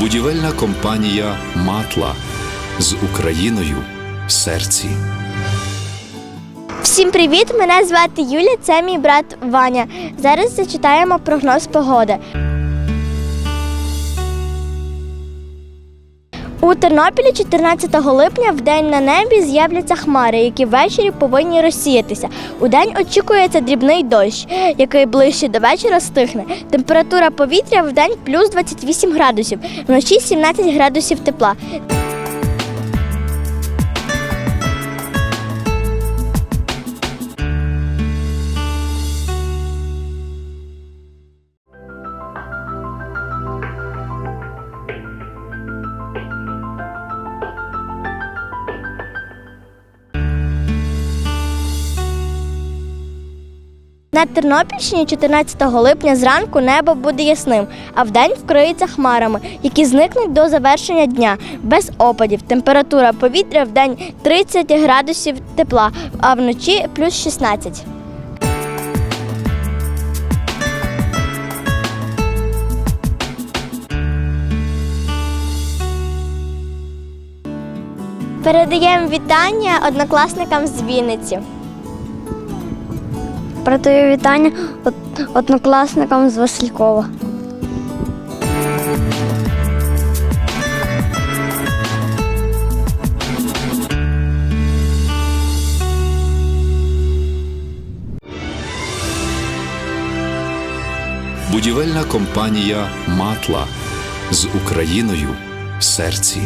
Будівельна компанія Матла з Україною в серці. Всім привіт! Мене звати Юля, це мій брат Ваня. Зараз зачитаємо прогноз погоди. У Тернопілі 14 липня в день на небі з'являться хмари, які ввечері повинні розсіятися. У день очікується дрібний дощ, який ближче до вечора стихне. Температура повітря в день плюс 28 градусів, вночі 17 градусів тепла. На Тернопільщині 14 липня зранку небо буде ясним, а вдень вкриється хмарами, які зникнуть до завершення дня без опадів. Температура повітря в день 30 градусів тепла, а вночі плюс 16. Передаємо вітання однокласникам з Вінниці. Передаю вітання однокласникам з Василькова. Будівельна компанія Матла з Україною в серці.